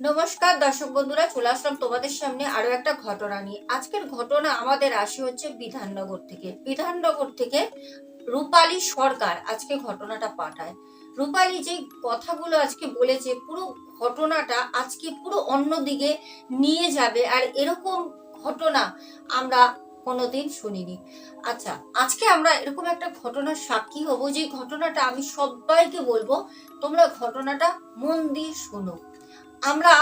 নমস্কার, দর্শক বন্ধুরা, চলে আসলাম তোমাদের সামনে আরও একটা ঘটনা নিয়ে। আজকের ঘটনা আমাদের আসে হচ্ছে বিধাননগর থেকে। বিধাননগর থেকে রূপালী সরকার আজকে ঘটনাটা পাঠায়। রূপালী যে কথাগুলো আজকে বলেছে, পুরো ঘটনাটা আজকে পুরো অন্যদিকে নিয়ে যাবে আর এরকম ঘটনা আমরা কোনোদিন শুনিনি। আচ্ছা আজকে আমরা এরকম একটা ঘটনার সাক্ষী হব যে ঘটনাটা আমি সবাইকে বলব, তোমরা ঘটনাটা মন দিয়ে শোনো। আমরা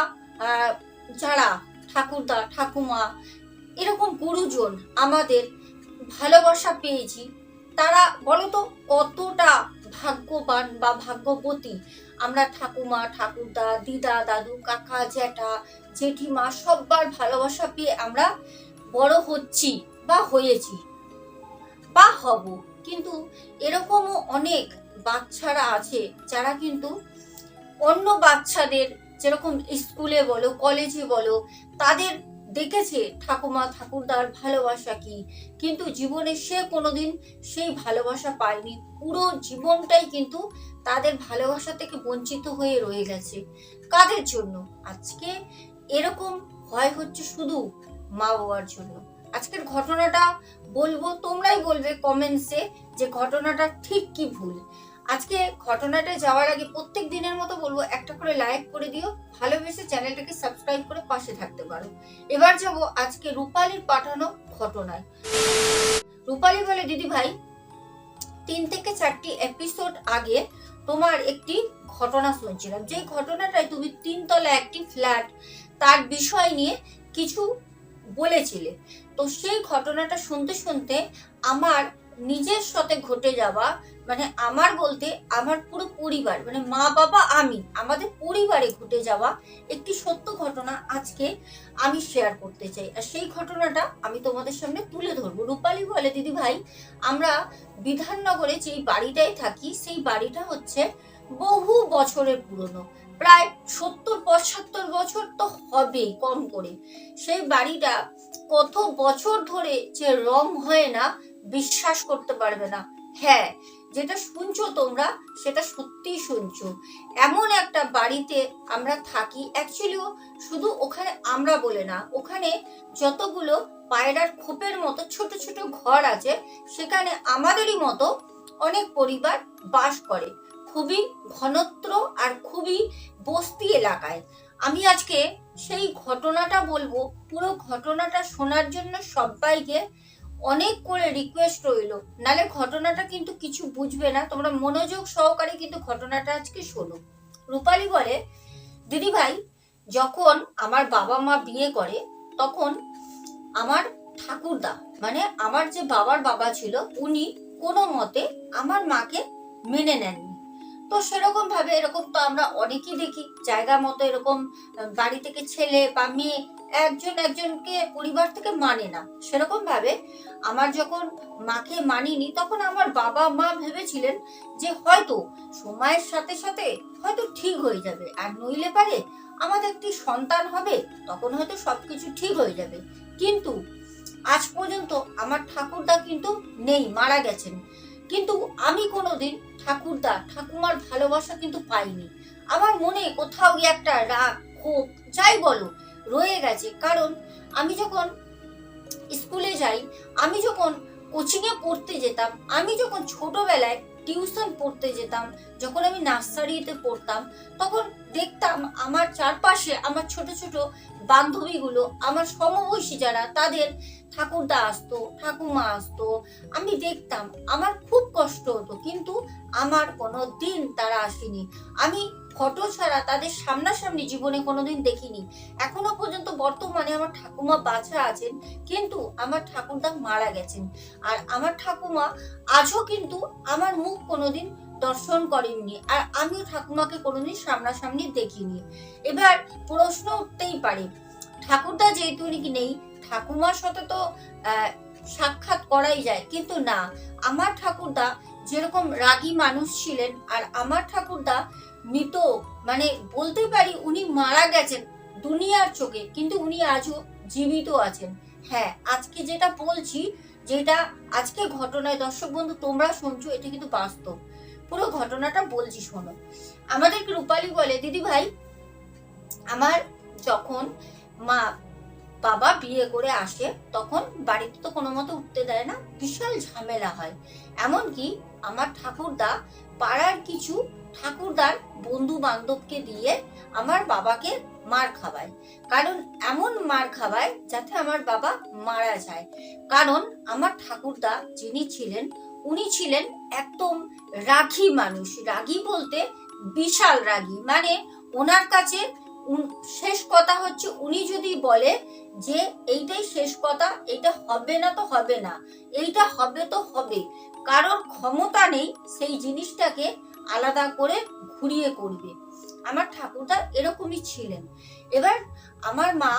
যারা ঠাকুরদা, ঠাকুমা, এরকম গুরুজন আমাদের ভালোবাসা পেয়েছি, তারা বলো তো কতটা ভাগ্যবান বা ভাগ্যবতী। আমরা ঠাকুমা, ঠাকুরদা, দিদা, দাদু, কাকা, জ্যাঠা, জেঠিমা সব্বার ভালোবাসা পেয়ে আমরা বড় হচ্ছি বা হয়েছি বা হব। কিন্তু এরকমও অনেক বাচ্চারা আছে যারা কিন্তু অন্য বাচ্চাদের যেরকম স্কুলে বলো, কলেজে বলো, তাদের দেখেছে ঠাকুমা ঠাকুরদার ভালোবাসা কি? কিন্তু জীবনে সে কোনোদিন সেই ভালোবাসা পায়নি। পুরো জীবনটাই কিন্তু তাদের ভালোবাসা থেকে বঞ্চিত হয়ে রয়ে গেছে। কাদের জন্য? আজকে এরকম হয় হচ্ছে শুধু মা বাবার জন্য। আজকের ঘটনাটা বলব, তোমরাই বলবে কমেন্টসে যে ঘটনাটা ঠিক কি ভুল। আজকে ঘটনাটা যাওয়ার আগে প্রত্যেক দিনের মতো বলব একটা করে লাইক করে দিও। ভালোবেসে চ্যানেলটাকে সাবস্ক্রাইব করে পাশে থাকতে পারো। এবার যাব আজকে রূপালীর পাঠানো ঘটনায়। রূপালী বলে, দিদি ভাই, তিন থেকে চারটি এপিসোড আগে তোমার একটি ঘটনা শুনছিলাম। যে ঘটনাটায় তুমি তিনতলা একটি ফ্ল্যাট তার বিষয় নিয়ে কিছু বলেছিলে। তো সেই ঘটনাটা শুনতে শুনতে আমার নিজের সাথে ঘটে যাওয়া মানে আমার বলতে আমার পুরো পরিবার মানে মা বাবা আমি, আমাদের পরিবারে ঘটে যাওয়া একটি সত্য ঘটনা আজকে আমি শেয়ার করতে চাই। আর সেই ঘটনাটা আমি তোমাদের সামনে তুলে ধরবো। রূপালী বলে দিদি ভাই আমরা বিধাননগরে যেই বাড়িটায় থাকি, সেই বাড়িটা হচ্ছে বহু বছরের পুরনো। প্রায় সত্তর, পঁচাত্তর বছর তো হবেই কম করে। সেই বাড়িটা কত বছর ধরে যে রং হয় না, বিশ্বাস করতে পারবে না। হ্যাঁ যেটা শুনছো তোমরা, সেটা সত্যিই শুনছো। এমন একটা বাড়িতে আমরা থাকি অ্যাকচুয়ালিও শুধু ওখানে আমরা বলে না, ওখানে যতগুলো পায়রার খোপের মতো ছোট ছোট ঘর আছে, সেখানে আমাদেরই মতো অনেক পরিবার বাস করে। খুবই ঘনত্র আর খুবই বস্তি এলাকায়। আমি আজকে সেই ঘটনাটা বলব, পুরো ঘটনাটা শোনার জন্য সবাইকে অনেক করে রিকোয়েস্ট রইল। নালে ঘটনাটা কিন্তু কিছু বুঝবে না। তোমরা মনোযোগ সহকারে কিন্তু ঘটনাটা আজকে শোনো। রূপালী বলে, দিদি ভাই, যখন আমার বাবা মা বিয়ে করে, তখন আমার ঠাকুরদা মানে আমার যে বাবার বাবা ছিল, উনি কোনো মতে আমার মাকে মেনে নেননি। তো সেরকম ভাবে এরকম তো আমরা অনেকেই দেখি। জায়গা মতো এরকম বাড়ি থেকে ছেলে বা মেয়ে একজন একজনকে পরিবার থেকে মানে না। সেরকম ভাবে আমার যখন মাকে মানিনি, তখন আমার বাবা মা ভেবেছিলেন যে হয়তো সময়ের সাথে সাথে হয়তো ঠিক হয়ে যাবে। আর নইলে পারে আমাদের একটি সন্তান হবে, তখন হয়তো সবকিছু ঠিক হয়ে যাবে। কিন্তু আজ পর্যন্ত আমার ঠাকুরদা কিন্তু নেই, মারা গেছেন। কিন্তু আমি কোনোদিন ঠাকুরদা, ঠাকুমার ভালোবাসা কিন্তু পাইনি। আমার মনে কোথাও গিয়ে একটা রাগ, ক্ষোভ, যাই বলো, রয়ে গেছে। কারণ আমি যখন স্কুলে যাই, আমি যখন কোচিংয়ে পড়তে যেতাম, আমি যখন ছোটবেলায় টিউশন পড়তে যেতাম, যখন আমি নার্সারিতে পড়তাম, তখন দেখতাম আমার চারপাশে আমার ছোট ছোট বান্ধবীগুলো, আমার সমবয়সী যারা, তাদের ঠাকুরদা আসতো ঠাকুমা আসতো, আমি দেখতাম। আমার খুব কষ্ট হতো, কিন্তু আমার কোনো দিন তারা আসেনি। আমি ফটো ছাড়া তাদের সামনাসামনি জীবনে কোনোদিন দেখিনি। এখনও পর্যন্ত বর্তমানে আমার ঠাকুমা বাছা আছেন, কিন্তু আমার ঠাকুরদা মারা গেছেন। আর আমার ঠাকুমা আজও কিন্তু আমার মুখ কোনোদিন দর্শন করেননি, আর আমিও ঠাকুমাকে কোনোদিন সামনাসামনি দেখিনি। এবার প্রশ্ন উঠতেই পারে, ঠাকুরদা যেহেতু নাকি নেই ঠাকুমার সাথে তো সাক্ষাৎ করাই যায়। কিন্তু না, আমার ঠাকুরদা যেরকম রাগী মানুষ ছিলেন, আর আমার ঠাকুরদা মৃত মানে বলতে পারি উনি মারা গেছেন দুনিয়ার চোখে, কিন্তু উনি আজও জীবিত আছেন। হ্যাঁ আজকে যেটা বলছি, যেটা আজকে ঘটনায়, দর্শক বন্ধু, তোমরা শুনছো, এটা কিন্তু বাস্তব। পুরো ঘটনাটা বলছি, শোনো। আমাদেরকে রূপালী বলে, দিদি ভাই, আমার যখন মা বাবা বিয়ে করে আসে, তখন বাড়িতে তো কোনো মতো উঠতে দেয় না, বিশাল ঝামেলা হয়। এমনকি আমার ঠাকুরদা পাড়ার কিছু ঠাকুরদার বন্ধু বান্ধবকে দিয়ে আমার বাবাকে মার খাওয়ায়। কারণ এমন মার খাওয়ায় যাতে আমার বাবা মারা যায়। কারণ আমার ঠাকুরদা যিনি ছিলেন, উনি ছিলেন একদম রাগী মানুষ। রাগী বলতে বিশাল রাগী। মানে ওনার কাছে শেষ কথা হচ্ছে উনি যদি বলে যে এইটাই শেষ কথা, এটা হবে না তো হবে না, এইটা হবে তো হবে। কারোর ক্ষমতা নেই সেই জিনিসটাকে আলাদা করে ঘুরিয়ে করবে। আমার ঠাকুরদা এরকমই ছিলেন। এবার আমার মা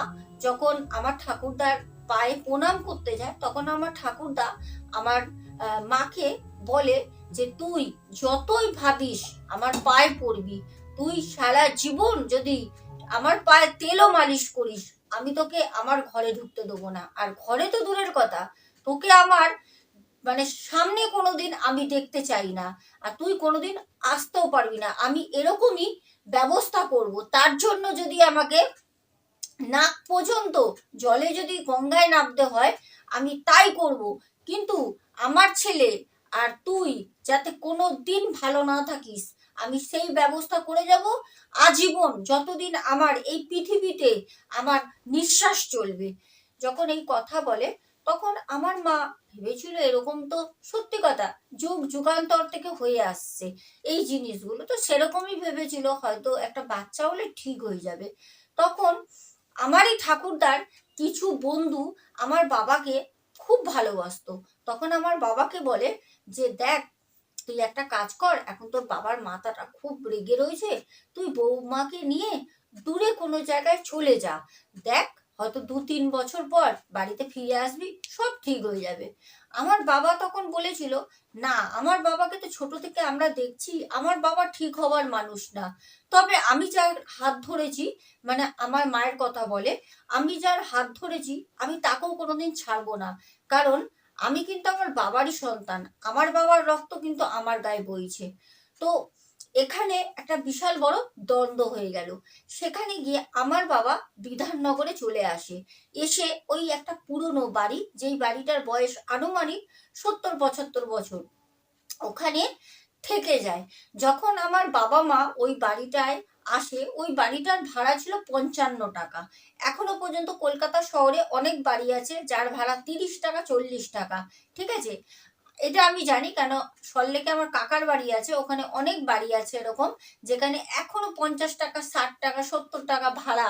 যখন আমার ঠাকুরদার পায়ে প্রণাম করতে যায়, তখন আমার ঠাকুরদা আমার মাকে বলে যে, তুই যতই ভাবিস আমার পায়ে পড়বি, তুই সারা জীবন যদি আমার পায়ে তেলও মালিশ করিস, আমি তোকে আমার ঘরে ঢুকতে দেবো না। আর ঘরে তো দূরের কথা, তোকে আমার মানে সামনে কোনোদিন আমি দেখতে চাই না, আর তুই কোনোদিন আসতেও পারবি না। আমি এরকমই ব্যবস্থা করব। তার জন্য যদি আমাকে নাক পর্যন্ত জলে যদি গঙ্গায় নামতে হয়, আমি তাই করব। কিন্তু আমার ছেলে আর তুই যাতে কোনো দিন ভালো না থাকিস আমি সেই ব্যবস্থা করে যাব। আজীবন যতদিন আমার এই পৃথিবীতে আমার নিঃশ্বাস চলবে। যখন এই কথা বলে, তখন আমার মা ভেবেছিল এরকম তো সত্যি কথা, যুগ যুগান্তর থেকে হয়ে আসছে। এই জিনিসগুলো তো সেরকমই ভেবেছিল, হয়তো একটা বাচ্চা হলে ঠিক হয়ে যাবে। তখন আমারই ঠাকুরদার কিছু বন্ধু আমার বাবাকে খুব ভালোবাসতো। তখন আমার বাবাকে বলে যে, দেখ তুই একটা কাজ কর, এখন তোর বাবার মাথাটা খুব রেগে রয়েছে, তুই বৌমাকে নিয়ে দূরে কোনো জায়গায় চলে যা। দেখ, হয়তো দু তিন বছর পর বাড়িতে ফিরে আসবি, সব ঠিক হয়ে যাবে। আমার বাবা তখন বলেছিল, না, আমার বাবাকে তো ছোট থেকে আমরা দেখছি, আমার বাবা ঠিক হওয়ার মানুষ না। তবে আমি যার হাত ধরেছি মানে আমার মায়ের কথা বলে, আমি যার হাত ধরেছি, আমি তাকেও কোনোদিন ছাড়বো না। কারণ আমি কিন্তু আমার বাবারই সন্তান। আমার বাবার রক্ত কিন্তু আমার গায়ে বইছে। তো এখানে একটা বিশাল বড় দ্বন্দ্ব হয়ে গেল। সেখানে গিয়ে আমার বাবা বিধাননগরে চলে আসে। এসে ওই একটা পুরনো বাড়ি, যেই বাড়িটার বয়স আনুমানিক সত্তর, পঁচাত্তর বছর, ওখানে থেকে যায়। যখন আমার বাবা মা ওই বাড়িটায় আসে, ওই বাড়িটার ভাড়া ছিল পঞ্চান্ন টাকা। এখনও পর্যন্ত কলকাতা শহরে অনেক বাড়ি আছে যার ভাড়া তিরিশ টাকা, চল্লিশ টাকা। ঠিক আছে? এটা আমি জানি কেন সল্লেকে আমার কাকার বাড়ি আছে, ওখানে অনেক বাড়ি আছে এরকম, যেখানে এখনও পঞ্চাশ টাকা, ষাট টাকা, সত্তর টাকা ভাড়া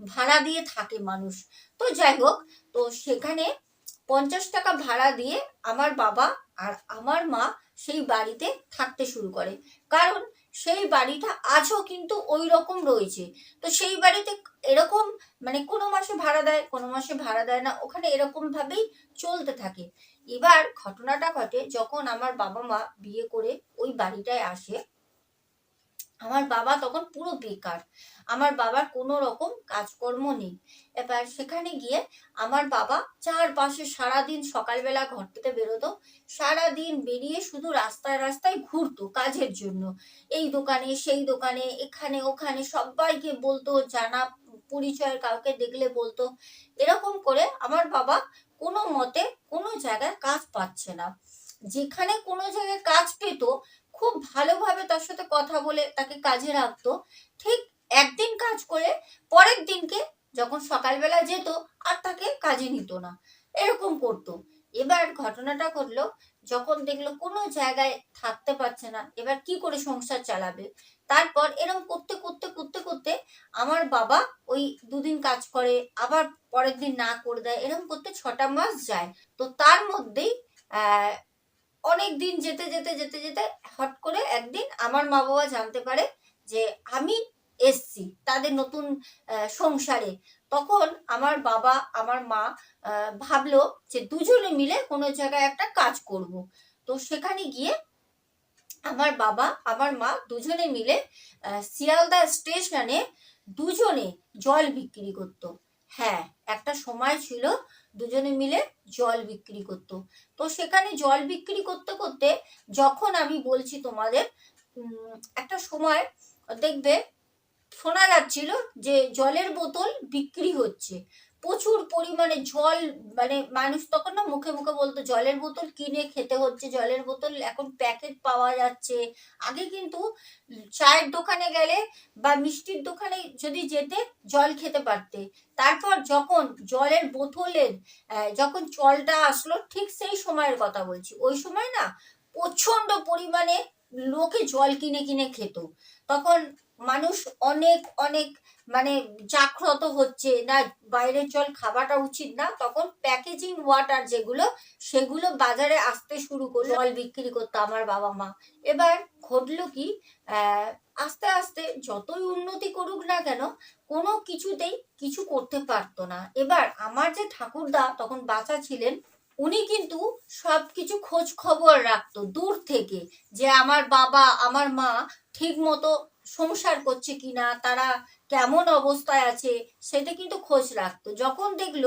ভাড়া দিয়ে থাকে মানুষ। তো যাই হোক, তো সেখানে পঞ্চাশ টাকা ভাড়া দিয়ে আমার বাবা আর আমার মা সেই বাড়িতে থাকতে শুরু করে। কারণ সেই বাড়িটা আজও কিন্তু ওই রকম রয়েছে। তো সেই বাড়িতে এরকম মানে কোনো মাসে ভাড়া দেয়, কোনো মাসে ভাড়া দেয় না, ওখানে এরকম ভাবেই চলতে থাকে। এবার ঘটনাটা ঘটে যখন আমার বাবা মা বিয়ে করে ওই বাড়িটায় আসে। আমার বাবা তখন পুরো বেকার। আমার বাবার কোনো রকম কাজকর্ম নেই। এবার সেখানে গিয়ে আমার বাবা চারপাশে সারাদিন সকালবেলা ঘর থেকে বেরোতো। সারাদিন বেরিয়ে শুধু রাস্তায় রাস্তায় ঘুরতো কাজের জন্য। এই দোকানে, সেই দোকানে, এখানে, ওখানে সবাইকে বলতো, জানা পরিচয়ের কাউকে দেখলে বলতো। এরকম করে আমার বাবা কোনো মতে কোনো জায়গায় কাজ পাচ্ছে না। যেখানে কোনো জায়গায় কাজ পেত খুব ভালোভাবে তার সাথে কথা বলে তাকে কাজে রাখতো। ঠিক একদিন কাজ করে পরের দিনকে যখন সকালবেলা যেত আর তাকে কাজে নিত না। এরকম করতো। এবার ঘটনাটা ঘটলো, যখন দেখল কোনো জায়গায় থাকতে পারছে না, এবার কি করে সংসার চালাবে? তারপর এরকম করতে করতে করতে করতে আমার বাবা ওই দুদিন কাজ করে, আবার পরের দিন না করে দেয় এরকম করতে ছটা মাস যায়। তো তার মধ্যেই অনেক দিন যেতে যেতে যেতে যেতে হট করে একদিন আমার মা বাবা জানতে পারে যে আমি এসছি তাদের নতুন সংসারে। তখন আমার বাবা, আমার মা ভাবলো যে দুজনে মিলে কোনো জায়গায় একটা কাজ করব। তো সেখানে গিয়ে আমার বাবা, আমার মা দুজনে মিলে শিয়ালদা স্টেশনে দুজনে জল বিক্রি করতো। হ্যাঁ একটা সময় ছিল দুজনে মিলে জল বিক্রি করত। তো সেখানে জল বিক্রি করতে করতে যখন আমি বলছি তোমাদের একটা সময় দেখবে শোনা যাচ্ছিল যে জলের বোতল বিক্রি হচ্ছে। প্রচুর পরিমাণে জল মানে মানুষ তখন না মুখে মুখে বলতো, জলের বোতল কিনে খেতে হচ্ছে, জলের বোতল এখন প্যাকেট পাওয়া যাচ্ছে। আগে কিন্তু চায়ের দোকানে গেলে বা মিষ্টির দোকানে যদি যেতে, জল খেতে পারতে। তারপর যখন জলের বোতলের যখন জলটা আসলো, ঠিক সেই সময়ের কথা বলছি। ওই সময় না প্রচণ্ড পরিমাণে লোকে জল কিনে কিনে খেত। তখন মানুষ অনেক অনেক মানে জাগ্রত হচ্ছে। না, বাইরের জল খাওয়াটা উচিত না। তখন প্যাকেজিং ওয়াটার যেগুলো, সেগুলো বাজারে আসতে শুরু করল। জল বিক্রি করতো আমার বাবা মা। এবার ঘটলো কি আস্তে আস্তে যতই উন্নতি করুক না কেন, কোনো কিছুতেই কিছু করতে পারতো না। এবার আমার যে ঠাকুরদা তখন বাঁচা ছিলেন, উনি কিন্তু সব কিছু খোঁজ খবর রাখতো দূর থেকে যে আমার বাবা, আমার মা ঠিক মতো সংসার করছে কিনা, তারা কেমন অবস্থায় আছে, সেটা কিন্তু খোঁজ রাখতো। যখন দেখল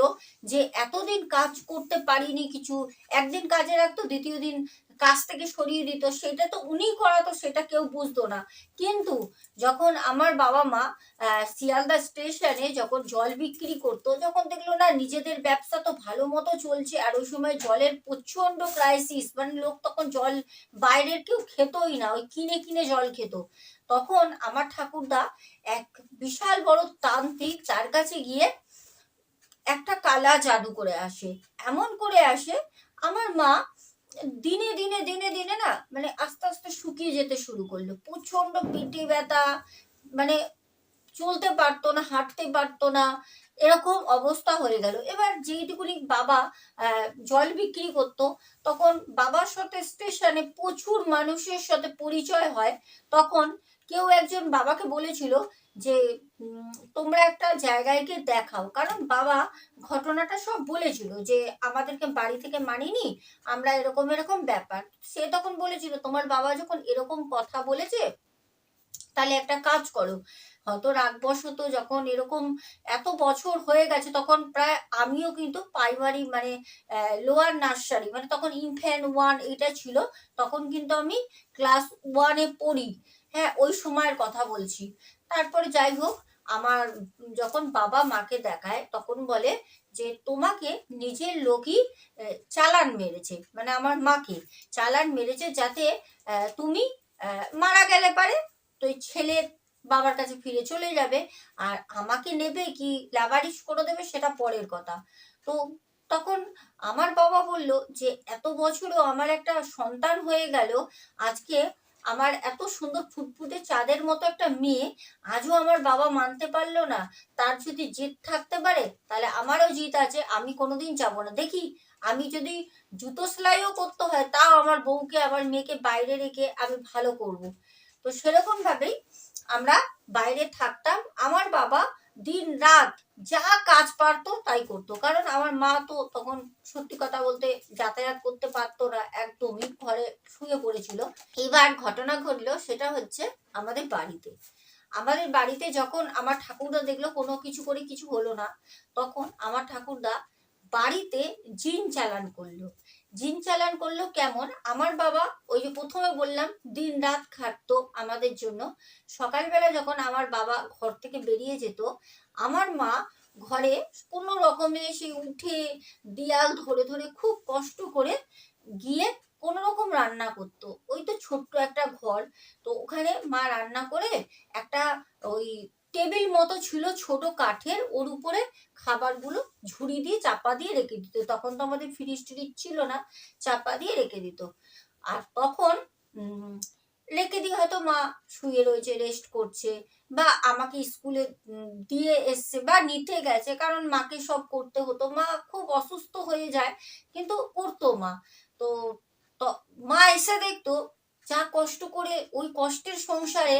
যে এতদিন কাজ করতে পারিনি কিছু, একদিন কাজে রাখতো, দ্বিতীয় দিন কাজ থেকে সরিয়ে দিত, সেটা তো উনি করাতো, সেটা কেউ বুঝতো না। কিন্তু যখন আমার বাবা মা শিয়ালদা স্টেশনে যখন জল বিক্রি করতো, যখন দেখল না নিজেদের ব্যবসা তো ভালো মতো চলছে, আর ওই সময় জলের প্রচণ্ড ক্রাইসিস মানে লোক তখন জল বাইরের কেউ খেতই না, ওই কিনে কিনে জল খেত। তখন আমার ঠাকুরদা এক বিশাল বড় তান্ত্রিক তার কাছে গিয়ে একটা কালা জাদু করে আসে। এমন করে আসে, আমার মা দিনে দিনে দিনে দিনে না মানে আস্তে আস্তে শুকিয়ে যেতে শুরু করল। প্রচণ্ড পিঠে ব্যথা মানে চলতে পারতো না, হাঁটতে পারতো না, এরকম অবস্থা হয়ে গেল। এবার যেইটুকুনি বাবা জল বিক্রি করতো, তখন বাবার সাথে স্টেশনে প্রচুর মানুষের সাথে পরিচয় হয়। তখন কেউ একজন বাবাকে বলেছিল যে তোমরা একটা জায়গায় গিয়ে দেখাও। কারণ বাবা ঘটনাটা সব বলেছিল যে, আমাদেরকে বাড়ি থেকে মানিনি, আমরা এরকম এরকম ব্যাপার। সে তখন বলেছিল, তোমার বাবা যখন এরকম কথা বলেছে, তাহলে একটা কাজ করো। হয়তো রাগবশত যখন এরকম এত বছর হয়ে গেছে, তখন প্রায় আমিও কিন্তু প্রাইমারি মানে লোয়ার নার্সারি মানে তখন ইনফ্যান ওয়ান এটা ছিল, তখন কিন্তু আমি ক্লাস ওয়ানে পড়ি। হ্যাঁ ওই সময়ের কথা বলছি। তারপরে যাই হোক, আমার যখন বাবা মাকে দেখায়, তখন বলে যে, তোমাকে নিজের লোকই চালান মেরেছে। মানে আমার মাকে চালান মেরেছে যাতে তুমি মারা গেলে পারে। তো ছেলে বাবার কাছে ফিরে চলে যাবে। আর আমাকে নেবে কি, লাভারিশ করে দেবে সেটা পরের কথা। তো তখন আমার বাবা বলল যে, এত বছরও আমার একটা সন্তান হয়ে গেল, আজকে আমার এত সুন্দর ফুটফুটে চাঁদের মতো একটা মেয়ে, আজও আমার বাবা মানতে পারল না। তার যদি জিদ থাকতে পারে, তাহলে আমারও জিদ আছে, আমি কোনোদিন যাব না। দেখি, আমি যদি জুতো সেলাইও করতে হয়, তাও আমার বউকে, আমার মেয়েকে বাইরে রেখে আমি ভালো করব। তো সেরকম ভাবেই আমরা বাইরে থাকতাম। আমার বাবা দিন রাত যা কাজ পারতো তাই করতো। কারণ আমার মা তো তখন সত্যি কথা বলতে যাতায়াত করতে পারতো না একদমই, ঘরে শুয়ে পড়েছিল। এবার ঘটনা ঘটলো সেটা হচ্ছে আমাদের বাড়িতে। আমাদের বাড়িতে যখন আমার ঠাকুরদা দেখল কোনো কিছু করে কিছু হলো না, তখন আমার ঠাকুরদা বাড়িতে জিন চালান করল। জিন চালান করল কেমন? আমার বাবা, ওই যে প্রথমে বললাম, দিন রাত খাটতো আমাদের জন্য। সকালবেলা যখন আমার বাবা ঘর থেকে বেরিয়ে যেত, আমার মা ঘরে কোনো রকমে সে উঠে দিয়াল ধরে ধরে খুব কষ্ট করে গিয়ে কোনো রকম রান্না করতো। ওই তো ছোট্ট একটা ঘর, তো ওখানে মা রান্না করে একটা ওই টেবিল মতো ছিল ছোট কাঠের, ওর উপরে খাবারগুলো ঝুড়ি দিয়ে চাপা দিয়ে রেখে দিত। তখন তো আমাদের ফ্রিজ ট্রিজ ছিল না, চাপা দিয়ে রেখে দিত। আর তখন রেখে দিয়ে হয়তো মা শুয়ে রয়েছে রেস্ট করছে বা আমাকে স্কুলে দিয়ে এসছে বা নিতে গেছে, কারণ মাকে সব করতে হতো। মা খুব অসুস্থ হয়ে যায়, কিন্তু করতো মা। তো তো মা এসে দেখতো, যা কষ্ট করে ওই কষ্টের সংসারে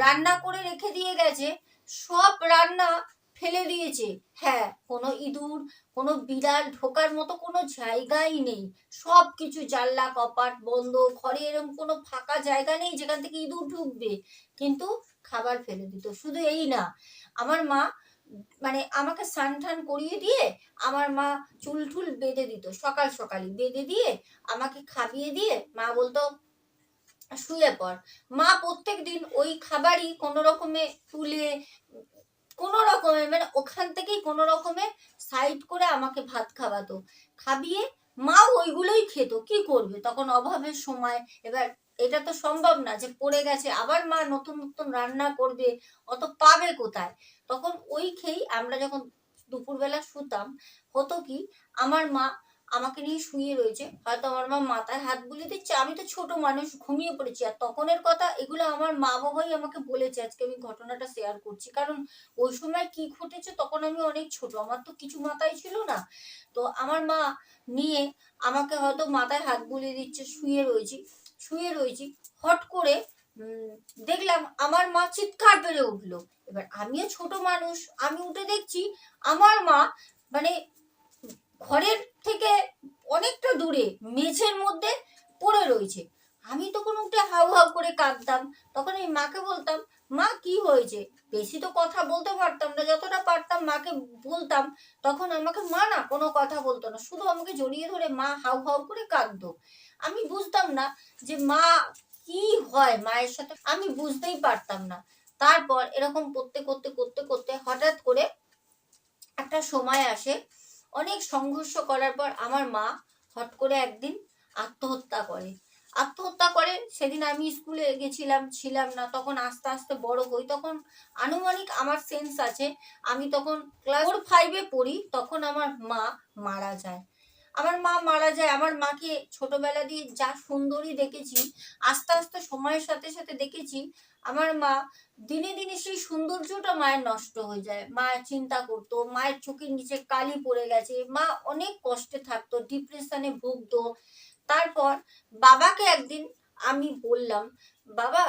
রান্না করে রেখে দিয়ে গেছে সব রান্না ফেলে দিয়েছে। হ্যাঁ কোনো ইঁদুর, কোনো বিড়াল ঢোকার মতো কোনো জায়গাই নেই। সব কিছু জানলা, কপাট বন্ধ, ঘরে এরকম কোনো ফাঁকা জায়গা নেই যেখান থেকে ইঁদুর ঢুকবে। কিন্তু খাবার ফেলে দিত। শুধু এই না, আমার মা মানে আমাকে স্নান টান করিয়ে দিয়ে আমার মা চুল টুল বেঁধে দিত। সকাল সকালই বেঁধে দিয়ে আমাকে খাইয়ে দিয়ে মা বলতো শুয়ে পড়। মা প্রত্যেক দিন ওই খাবারই কোনো রকমে তুলে, কোনো রকমে মানে ওখান থেকেই কোনো রকমে সাইড করে আমাকে ভাত খাওয়াতো। খাবিয়ে মা ওইগুলোই খেত, কি করবে? তখন অভাবের সময়। এবার এটা তো সম্ভব না যে পড়ে গেছে, আবার মা নতুন নতুন রান্না করবে, অত পাবে কোথায়? তখন ওই খেয়েই আমরা যখন দুপুরবেলা শুতাম, হতো কি, আমার মা আমাকে নিয়ে শুয়ে রয়েছে। হয়তো আমার মা মাথায় হাত বুলিয়ে দিচ্ছে। আমি তো ছোট মানুষ, ঘুমিয়ে পড়েছি। আর তখনের কথা এগুলো আমার মা বাবাই আমাকে বলেছে। আজকে আমি ঘটনাটা শেয়ার করছি। কারণ ওই সময় কি ঘটেছে তখন আমি অনেক ছোট। আমার তো কিছু মাথায় ছিল না। তো আমার মা নিয়ে আমাকে হয়তো মাথায় হাত বুলিয়ে দিচ্ছে, শুয়ে রয়েছি। শুয়ে রয়েছি। হট করে দেখলাম আমার মা চিৎকার বেড়ে উঠল। এবার আমিও ছোট মানুষ। আমি উঠে দেখছি আমার মা মানে ঘরের থেকে অনেকটা দূরে, মেঝের মধ্যে পড়ে রয়েছে। আমি তখন উঠে হাউ হাউ করে কাঁদতাম। তখন এই মাকে বলতাম, মা, কি হয়েছে? বেশি তো কথা বলতে পারতাম না, যতটা পারতাম মাকে বলতাম। তখন আমাকে, মা না, কোনো কথা বলতো না, শুধু আমাকে জড়িয়ে ধরে মা হাউ হাউ করে কাঁদতো। আমি বুঝতাম না যে মা কি হয় মায়ের সাথে, আমি বুঝতেই পারতাম না। তারপর এরকম করতে করতে করতে করতে হঠাৎ করে একটা সময় আসে অনেক সংঘর্ষ করার পর আমার মা হট করে একদিন আত্মহত্যা করে। আত্মহত্যা করে সেদিন আমি স্কুলে গেছিলাম, ছিলাম না, তখন আস্তে আস্তে বড় হই। তখন আনুমানিক আমার সেন্স আছে, আমি তখন ক্লাস ফোর ফাইভে পড়ি, তখন আমার মা মারা যায়। আমার মা মারা যায়, আমার মাকে ছোটবেলা দিয়ে যা সুন্দরী দেখেছি, আস্তে আস্তে সময়ের সাথে সাথে দেখেছি, আমার মা দিনে দিনে সেই সৌন্দর্যটা মায়ের নষ্ট হয়ে যায়। মা চিন্তা করতো, মায়ের চোখের নিচে কালি পড়ে গেছে, মা অনেক কষ্টে থাকতো ডিপ্রেশনে ভুগতো। তারপর বাবাকে একদিন আমি বললাম, বাবা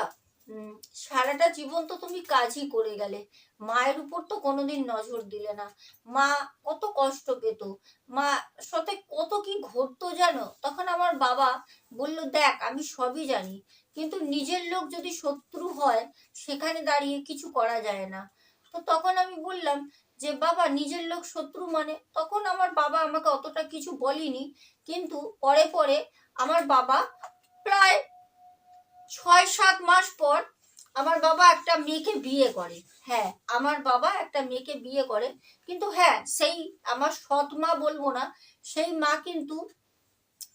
সারাটা জীবন তো তুমি কাজই করে গেলে, মায়ের উপর তো কোনোদিন নজর দিলে না। মা কত কষ্ট পেত, মা সাথে কত কি ঘটতো জানো? তখন আমার বাবা বলল, দেখ, আমি সবই জানি কিন্তু নিজের লোক যদি শত্রু হয়, সেখানে দাঁড়িয়ে কিছু করা যায় না। তো তখন আমি বললাম যে, বাবা, নিজের লোক শত্রু মানে? তখন আমার বাবা আমাকে অতটা কিছু বলিনি। কিন্তু পরে পরে আমার বাবা প্রায় ছয় সাত মাস পর আমার বাবা একটা মেয়েকে বিয়ে করে। হ্যাঁ আমার বাবা একটা মেয়েকে বিয়ে করে। কিন্তু হ্যাঁ সেই আমার সৎ মা বলব না, সেই মা কিন্তু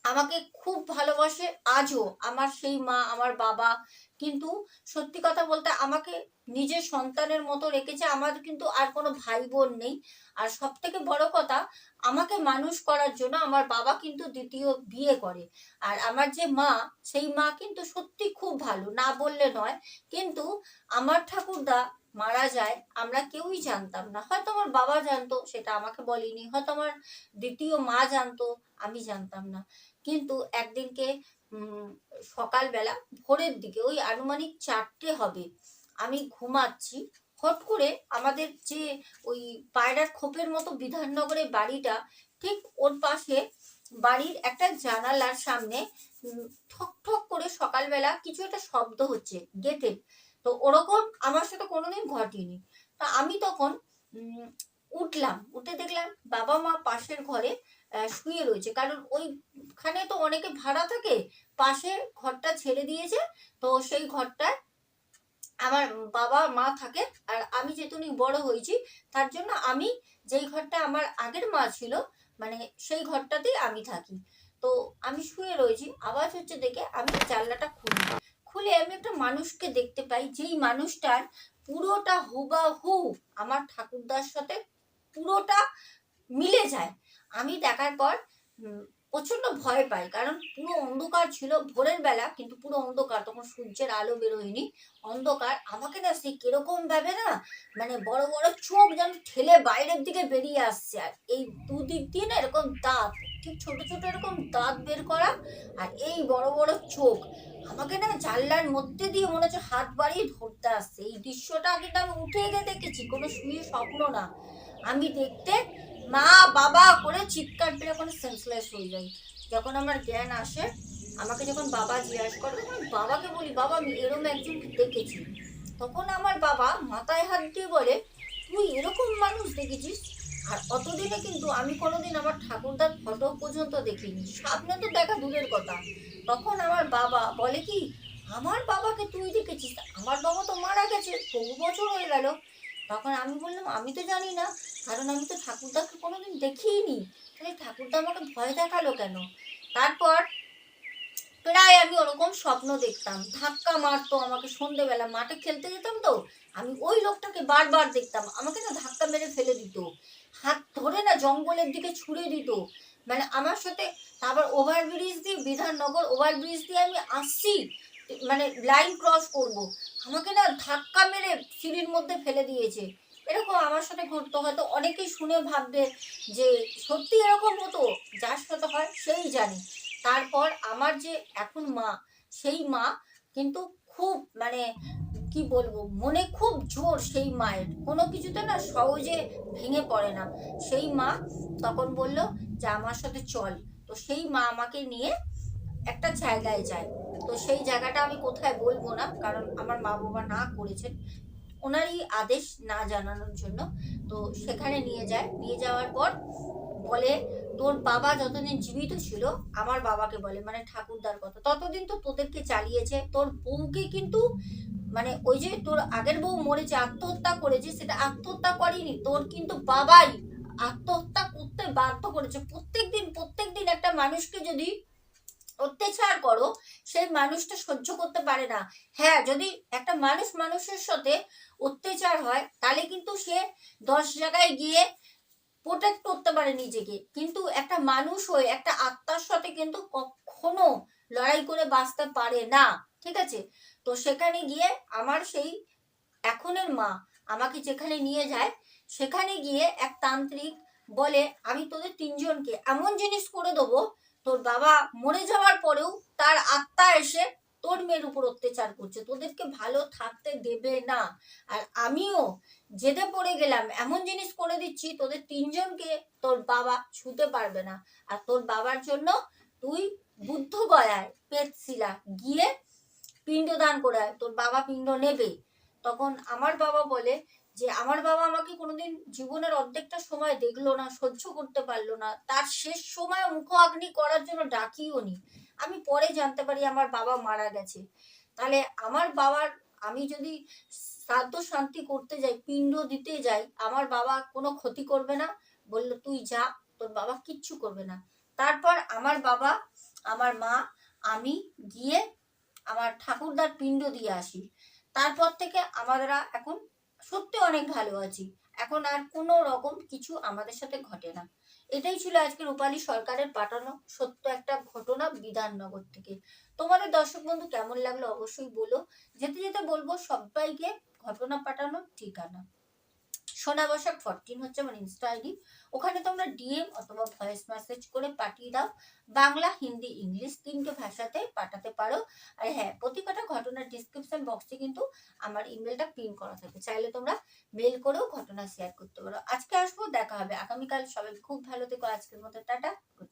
আমাকে খুব ভালোবাসে আজও আমার সেই মা, আমার বাবা। কিন্তু সত্যি কথা বলতে আমাকে নিজের সন্তানের মতো রেখেছে। আমার কিন্তু আর কোনো ভাই বোন নেই। আর সব থেকে বড় কথা, আমাকে মানুষ করার জন্য আমার বাবা কিন্তু দ্বিতীয় বিয়ে করে। আর আমার যে মা, সেই মা কিন্তু সত্যি খুব ভালো, না বললে নয়। কিন্তু আমার ঠাকুরদা মারা যায়, আমরা কেউই জানতাম না। হয়তো আমার বাবা জানতো, সেটা আমাকে বলিনি। হয়তো আমার দ্বিতীয় মা জানতো, আমি জানতাম না। কিন্তু একদিনকে সকালবেলা ভোরের দিকে ওই আনুমানিক চারটে হবে। আমি ঘুমাচ্ছি, হট করে আমাদের যে ওই পায়রার খোপের মতো বিধাননগরের বাড়িটা, ঠিক ওর পাশে বাড়ির একটা জানালার সামনে ঠক ঠক করে সকালবেলা কিছু একটা শব্দ হচ্ছে, গেটে। তো ওরকম আমার সাথে কোনোদিন ঘটেনি। তা আমি তখন উঠলাম, উঠে দেখলাম বাবা মা পাশের ঘরে শুয়ে রয়েছে। কারণ ওইখানে তো অনেকে ভাড়া থাকে, পাশে ঘরটা ছেড়ে দিয়েছে। তো সেই ঘরটায় আমার বাবা, মা থাকে। আর আমি যেহেতু বড় হয়েছি, তার জন্য আমি যেই ঘরটা আমার আগের মা ছিল মানে সেই ঘরটাতেই আমি থাকি। তো আমি শুয়ে রয়েছি, আওয়াজ হচ্ছে দেখে আমি জানলাটা খুলি। খুলে আমি একটা মানুষকে দেখতে পাই, যেই মানুষটার পুরোটা হুবাহু আমার ঠাকুরদার সাথে পুরোটা মিলে যায়। আমি দেখার পর প্রচণ্ড ভয় পাই, কারণ পুরো অন্ধকার ছিল ভোরের বেলা, কিন্তু পুরো অন্ধকার, তখন সূর্যের আলো বেরোয়নি। অন্ধকার আমাকে না সে কীরকম ভাবে না মানে বড় বড় চোখ যেন ঠেলে বাইরের দিকে বেরিয়ে আসছে। আর এই দুদিক দিয়ে না এরকম দাঁত, ঠিক ছোট ছোট এরকম দাঁত বের করা আর এই বড় বড় চোখ। আমাকে না জানলার মধ্যে দিয়ে মনে হচ্ছে হাত বাড়িয়ে ধরতে আসছে। এই দৃশ্যটা কিন্তু আমি উঠে গিয়ে দেখেছি, কোনো শুয়ে স্বপ্ন না। আমি দেখতে মা, বাবা, করে চিৎকার পেরে ওখানে সেন্সলেস হয়ে যাই, যখন আমার জ্ঞান আসে, আমাকে যখন বাবা জিজ্ঞাসা করে, তখন বাবাকে বলি, বাবা, আমি এরম একজনকে দেখেছি। তখন আমার বাবা মাথায় হাত দিয়ে বলে, তুই এরকম মানুষ দেখেছিস? আর অতদিনে কিন্তু আমি কোনোদিন আমার ঠাকুরদার ফটো পর্যন্ত দেখিনি। সামনে তো দেখা দূরের কথা। তখন আমার বাবা বলে কি, আমার বাবাকে তুই দেখেছিস? আমার বাবা তো মারা গেছে, বহু বছর হয়ে গেল। তখন আমি বললাম, আমি তো জানি না, কারণ আমি তো ঠাকুরদাকে কোনোদিন দেখিনি। তাহলে ঠাকুরদা আমাকে ভয় দেখাল কেন? তারপর প্রায় আমি ওরকম স্বপ্ন দেখতাম, ধাক্কা মারতো আমাকে সন্ধেবেলা, মাঠে খেলতে যেতাম তো, আমি ওই লোকটাকে বারবার দেখতাম, আমাকে না ধাক্কা মেরে ফেলে দিত। হাত ধরে না জঙ্গলের দিকে ছুঁড়ে দিত। মানে আমার সাথে তারপর ওভারব্রিজ দিয়ে, বিধাননগর ওভারব্রিজ দিয়ে আমি আসছি মানে লাইন ক্রস করব। আমাকে না ধাক্কা মেরে সিঁড়ির মধ্যে ফেলে দিয়েছে। এরকম আমার সাথে ঘটতো, হয়তো অনেকেই শুনে ভাববে যে সত্যি এরকম হতো, যার সাথে হয় সেই জানে। তারপর আমার যে এখন মা, সেই মা কিন্তু খুব মানে কি বলব, মনে খুব জোর সেই মায়ের। কোনো কিছুতে না সহজে ভেঙে পড়ে না। সেই মা তখন বলল যে, আমার সাথে চল। তো সেই মা আমাকে নিয়ে একটা জায়গায় যায়। তো সেই জায়গাটা আমি কোথায় বলব না, কারণ আমার মা বাবা না করেছেন। ওনারই আদেশ না জানানোর জন্য তো সেখানে নিয়ে যায়। নিয়ে যাওয়ার পর বলে, তোর বাবা যতদিন জীবিত ছিল, আমার বাবাকে বলে মানে ঠাকুরদার কথা, ততদিন তো তোদেরকে চালিয়েছে। তোর বউকে কিন্তু মানে ওই যে তোর আগের বউ মরেছে, আত্মহত্যা করেছে, সেটা আত্মহত্যা করেনি। তোর কিন্তু বাবাই আত্মহত্যা করতে বাধ্য করেছে। প্রত্যেকদিন প্রত্যেকদিন একটা মানুষকে যদি অত্যাচার করো সেই মানুষটা সহ্য করতে পারে না। হ্যাঁ যদি একটা মানুষ মানুষের সাথে অত্যাচার হয়, তাহলে কিন্তু সে দশ জায়গায় গিয়ে প্রোটেক্ট করতে পারে নিজেকে। কিন্তু একটা মানুষ হয়ে, একটা আত্মার সাথে কিন্তু কখনো লড়াই করে বাঁচতে পারে না। ঠিক আছে? তো সেখানে গিয়ে আমার সেই এখনের মা আমাকে যেখানে নিয়ে যায়, সেখানে গিয়ে এক তান্ত্রিক বলে, আমি তোদের তিনজনকে এমন জিনিস করে দেবো তোর বাবা মরে যাওয়ার পরেও তার আত্মা এসে তোর মেয়ের উপর অত্যাচার করছে। তোদেরকে ভালো থাকতে দেবে না। আর আমিও জেদে পড়ে গেলাম, এমন জিনিস করে দিচ্ছি, তোদের তিনজনকে তোর বাবা ছুতে পারবে না। আর তোর বাবার জন্য তুই বুদ্ধ গয়ায় পেটশিলা গিয়ে পিণ্ডদান করে তোর বাবা পিণ্ড নেবে। তখন আমার বাবা বলে যে আমার বাবা আমাকে কোনোদিন জীবনের অর্ধেকটা সময় দেখল না, সহ্য করতে পারল না। তার শেষ সময় মুখ অগ্নি করার জন্য ডাকিও নি। আমি পরে জানতে পারি আমার বাবা মারা গেছে। তাহলে আমার বাবার, আমি যদি শ্রাদ্ধ শান্তি করতে যাই, পিণ্ড দিতে যাই, আমার বাবা কোনো ক্ষতি করবে না? বলল, তুই যা, তোর বাবা কিচ্ছু করবে না। তারপর আমার বাবা, আমার মা, আমি গিয়ে আমার ঠাকুরদার পিণ্ড দিয়ে আসি। তারপর থেকে আমরা এখন সত্যি অনেক ভালো আছি। এখন আর কোনো রকম কিছু আমাদের সাথে ঘটে না। এটাই ছিল আজকে রূপালী সরকারের পাঠানো সত্য একটা ঘটনা বিধাননগর থেকে। তোমাদের দর্শক বন্ধু কেমন লাগল অবশ্যই বলো। যেতে যেতে বলব সবাইকে ঘটনা পাঠানোর ঠিকানা। সোনা বসাক ফরটিন হচ্ছে আমার ইনস্টা আইডি ওখানে তোমরা ডিএম অথবা ভয়েস মেসেজ করে পাঠিয়ে দাও। বাংলা, হিন্দি, ইংলিশ তিনটে ভাষাতে পাঠাতে পারো। আর হ্যাঁ প্রতি কটা ঘটনার ডিসক্রিপশন বক্সে কিন্তু আমার ইমেলটা পিন করা থাকে। চাইলে তোমরা মেল করেও ঘটনা শেয়ার করতে পারো। আজকে আসব, দেখা হবে। আগামীকাল সবাই খুব ভালো থেকো। আজকের মতো টাটা গুড